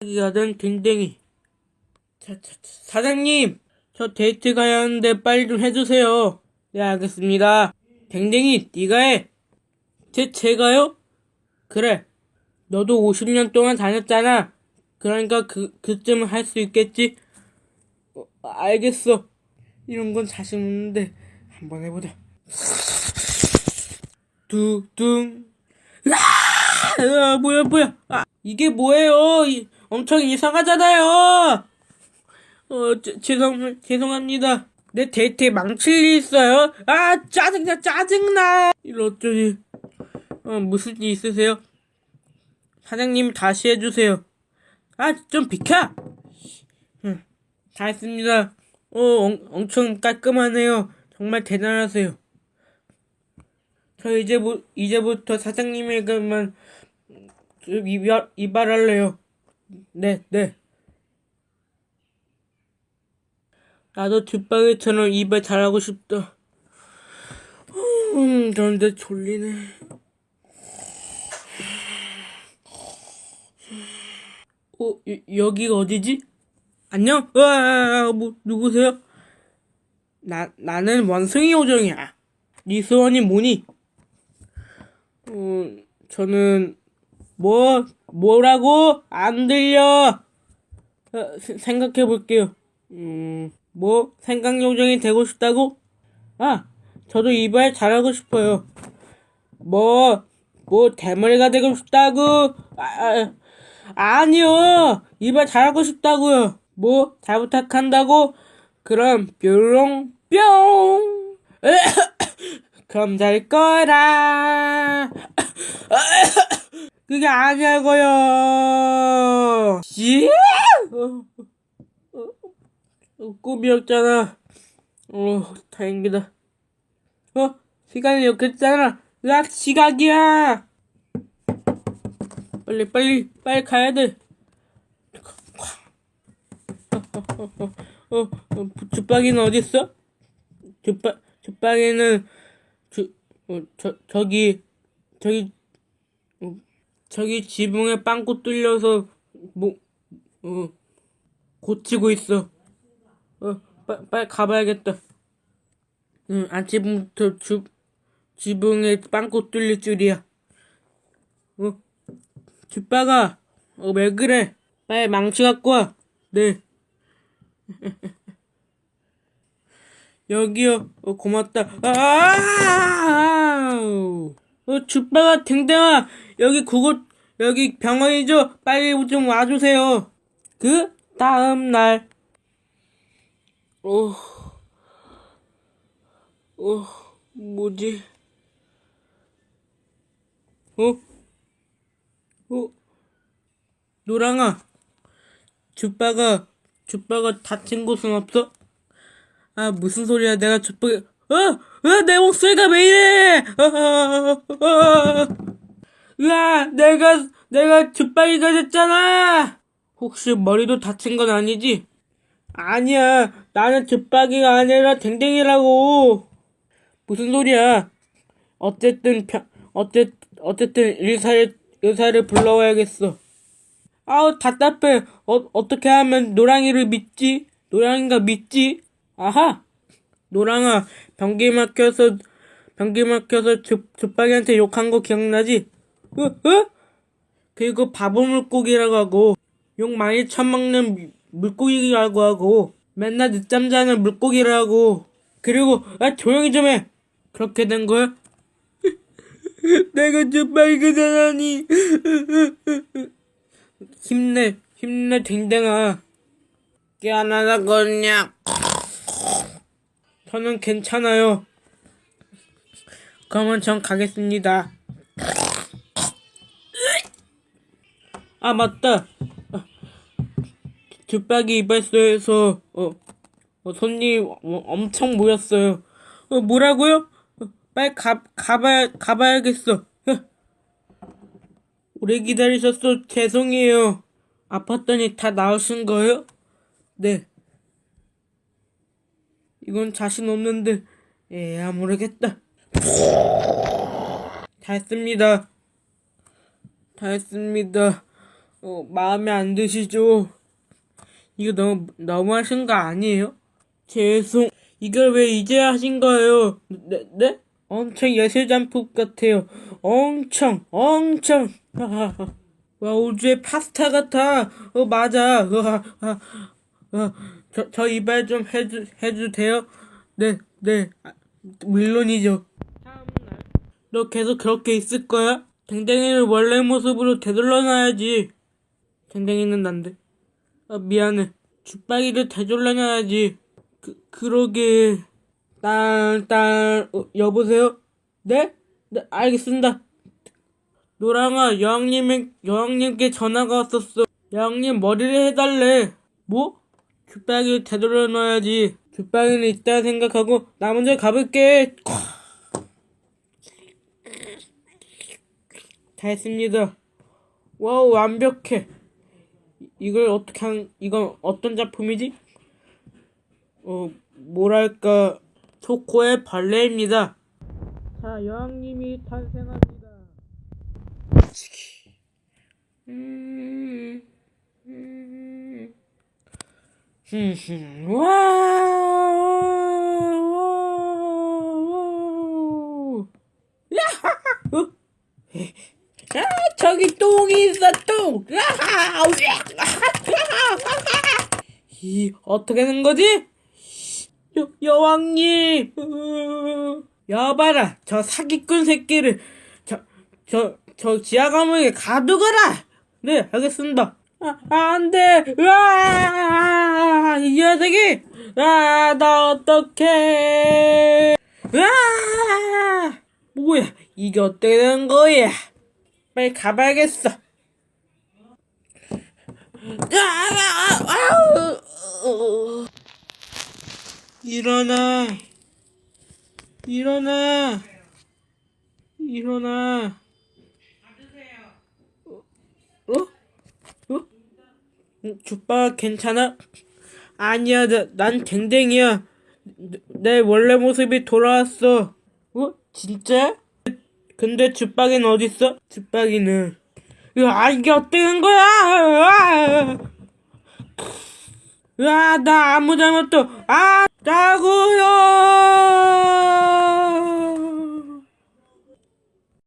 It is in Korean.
댕댕이. 자, 자, 자, 사장님, 저 데이트 가야 하는데 빨리 좀 해주세요. 네, 알겠습니다. 댕댕이, 네가 해. 제, 제가요? 그래. 너도 50년 동안 다녔잖아. 그러니까 그, 그쯤은 할 수 있겠지? 어, 알겠어. 이런 건 자신 없는데, 한번 해보자. 뚜둥. 아, 뭐야, 뭐야. 아, 이게 뭐예요? 이, 엄청 이상하잖아요. 어, 제, 죄송, 죄송합니다. 내 데이트에 망칠 일 있어요? 아, 짜증나, 짜증나! 이거 어쩌지. 어, 무슨 일 있으세요? 사장님, 다시 해주세요. 아, 좀 비켜! 응, 다 했습니다. 어, 엄, 엄청 깔끔하네요. 정말 대단하세요. 저 이제, 부, 이제부터 사장님에게만 이발, 이발할래요. 네, 네. 나도 뒷방에처럼 이발 잘하고 싶다. 음, 그런데 졸리네. 어, 여, 여기가 어디지? 안녕? 으아, 뭐, 누구세요? 나, 나는 원숭이 요정이야. 네 소원이 뭐니? 어, 저는, 뭐, 뭐라고? 안 들려! 어, 세- 생각해 볼게요. 음, 뭐, 생각 요정이 되고 싶다고? 아, 저도 이발 잘하고 싶어요. 뭐, 뭐, 대머리가 되고 싶다고? 아, 아, 아니요! 이발 잘하고 싶다고요. 뭐, 잘 부탁한다고? 그럼, 뾰롱, 뿅! 그럼 잘 거라! 그게! 어, 어, 어, 꿈이었잖아. 어, 다행이다. 어, 시간이 이렇게 했잖아. 으악, 시각이야! 빨리, 빨리, 빨리 가야 돼. 어, 어, 어, 주박이는 어딨어? 주박, 주박이는, 주, 어, 저, 저기, 저기, 어, 저기 지붕에 빵꾸 뚫려서, 뭐, 어, 고치고 있어. 어, 빨, 빨리 가봐야겠다. 응, 아침부터 주, 지붕에 빵꾸 뚫릴 줄이야. 어, 주빠가, 어, 왜 그래? 빨리 망치 갖고 와. 네. 여기요. 어, 고맙다. 아! 어, 주빠가 댕댕아, 여기 그곳, 여기 병원이죠? 빨리 좀 와주세요. 그 다음 날. 어, 어, 뭐지? 어? 어? 노랑아, 주빠가, 주빠가 다친 곳은 없어? 아, 무슨 소리야. 내가 주빠가, 어! 어! 내 목소리가 왜 이래! 어, 어, 어, 어. 으아! 내가, 내가 주빠기가 됐잖아! 혹시 머리도 다친 건 아니지? 아니야. 나는 주빠기가 아니라 댕댕이라고. 무슨 소리야? 어쨌든 평, 어쨌, 어쨌든 의사를, 의사를 불러와야겠어. 아우, 답답해. 어, 어떻게 하면 노랑이를 믿지? 노랑이가 믿지? 아하! 노랑아, 변기 막혀서, 변기 막혀서 주, 주빠기한테 욕한 거 기억나지? 어, 어? 그리고 바보 물고기라고 하고, 욕 많이 처먹는 미- 물고기라고 하고, 맨날 늦잠 자는 물고기라고, 그리고, 아, 조용히 좀 해! 그렇게 된 거야? 내가 주빠기가 되다니. 힘내, 힘내, 댕댕아. 깨어나다 거냐. 저는 괜찮아요. 그러면 전 가겠습니다. 아, 맞다. 아, 주박이 이발소에서, 어, 어, 손님 어, 엄청 모였어요. 어, 뭐라고요? 어, 빨리 가, 가봐야, 가봐야겠어. 어. 오래 기다리셨어. 죄송해요. 아팠더니 다 나으신 거예요? 네. 이건 자신 없는데, 에야, 모르겠다. 다 했습니다. 다 했습니다. 어, 마음에 안 드시죠? 이거 너무, 너무 하신 거 아니에요? 죄송, 이걸 왜 이제 하신 거예요? 네, 네? 엄청 예술작품 같아요. 엄청, 엄청. 와, 우주의 파스타 같아. 어, 맞아. 어, 아, 어, 저, 저 이발 좀 해주, 해도 돼요? 네, 네. 아, 물론이죠. 다음날. 너 계속 그렇게 있을 거야? 댕댕이를 원래 모습으로 되돌려놔야지. 댕댕이는 난데. 아, 미안해. 죽박이를 되돌려놔야지. 그, 그러게. 딸, 딸, 어, 여보세요? 네? 네, 알겠습니다. 노랑아, 여왕님의, 여왕님께 전화가 왔었어. 여왕님 머리를 해달래. 뭐? 죽박이를 되돌려 놔야지. 죽박이는 있다 생각하고, 나 먼저 가볼게. 다 했습니다. 와우, 완벽해. 이- 이걸 어떻게 한, 이건 어떤 작품이지? 어, 뭐랄까, 초코의 발레입니다. 자, 여왕님이 탄생합니다. 음, 아, 저기 똥이 있어, 똥! 이, 어떻게 된 거지? 여, 여왕님! 으, 여봐라, 저 사기꾼 새끼를, 저, 저, 저 지하 감옥에 가두거라! 네, 알겠습니다. 아, 안 돼! 으아! 이 녀석이! 아, 나 어떡해! 으아! 뭐야, 이게 어떻게 된 거야? 빨리 가봐야겠어. 일어나. 일어나. 일어나. 어? 어? 응, 주빠 괜찮아? 아니야, 나, 난 댕댕이야. 내, 내 원래 모습이 돌아왔어. 어? 진짜? 근데 주박이는 어딨어? 주박이는 야 이게 어떻게 된 거야? 아! 야, 나 아무 잘못도 안 했다고요!